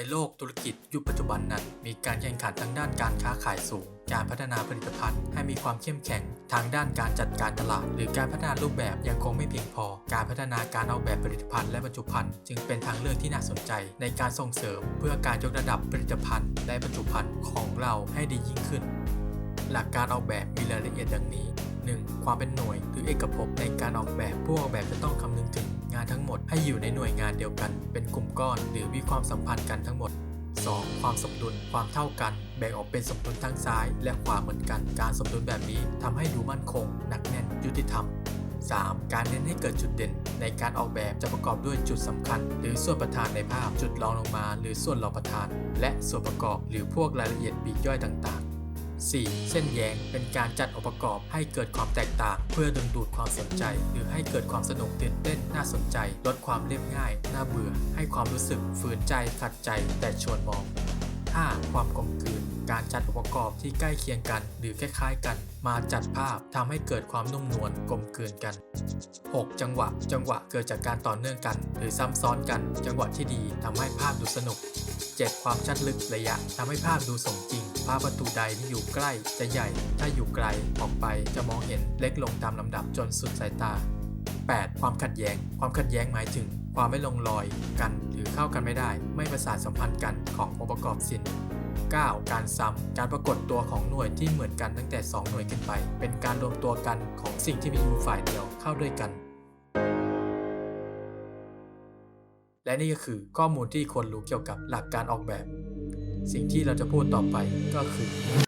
ในโลกธุรกิจยุคปัจจุบันนั้น มีการแข่งขันทางด้านการค้าขายสูง การพัฒนาผลิตภัณฑ์ให้มีความเข้มแข็ง ทางด้านการจัดการตลาด หรือการพัฒนารูปแบบยังคงไม่เพียงพอ การพัฒนาการออกแบบผลิตภัณฑ์และบรรจุภัณฑ์จึงเป็นทางเลือกที่น่าสนใจ ในการส่งเสริม เพื่อการยกระดับผลิตภัณฑ์ และบรรจุภัณฑ์ของเราให้ดียิ่งขึ้น หลักการออกแบบมีรายละเอียดดังนี้ 1. ความเป็นหน่วยหรือเอกภพในการออกแบบผู้ออกแบบจะต้องคำนึงถึง ให้อยู่ในหน่วยงานเดียวกัน เป็นกลุ่มก้อนหรือมีความสัมพันธ์กันทั้งหมด 2. ความสมดุล ความเท่ากัน แบ่งออกเป็นสมดุลทั้งซ้าย และขวาเหมือนกัน การสมดุลแบบนี้ทำให้ดูมั่นคง หนักแน่น ยุติธรรม 3. การเน้นให้เกิดจุดเด่น ในการออกแบบจะประกอบด้วยจุดสำคัญ หรือส่วนประธานในภาพ จุดรองลงมา หรือส่วนรองประธาน และส่วนประกอบหรือพวกรายละเอียดปีกย่อยต่าง 4. เส้นแยงเป็นการจัดองค์ประกอบให้เกิดความแตกต่าง เพื่อดึงดูดความสนใจ หรือให้เกิดความสนุกตื่นเต้นน่าสนใจ ลดความเรียบง่าย น่าเบื่อ ให้ความรู้สึกฝืนใจขัดใจ แต่ชวนมอง 5. ความกลมกลืนการจัดองค์ประกอบที่ใกล้เคียงกัน หรือคล้ายๆกัน มาจัดภาพทำให้เกิดความนุ่มนวลกลมกลืนกัน 6. จังหวะ จังหวะเกิดจากการต่อเนื่องกัน หรือซ้ำซ้อนกัน จังหวะที่ดีทำให้ภาพดูสนุก 7. ความชัดลึกระยะทำให้ภาพดูสมจริง ภาพประตูใดที่อยู่ใกล้จะใหญ่ ถ้าอยู่ไกลออกไปจะมองเห็นเล็กลงตามลำดับจนสุดสายตา 8. ความขัดแย้ง ความขัดแย้งหมายถึง ความไม่ลงรอยกันหรือเข้ากันไม่ได้ ไม่ประสานสัมพันธ์กันขององค์ประกอบสิน 9. การซ้ำ การปรากฏตัวของหน่วยที่เหมือนกันตั้งแต่ 2 หน่วยขึ้นไป เป็นการรวมตัวกันของสิ่งที่มีอยู่ฝ่ายเดียวเข้าด้วยกัน และนี่ก็คือข้อมูลที่ควรรู้เกี่ยวกับหลักการออกแบบ สิ่งที่เราจะพูดต่อไปก็คือ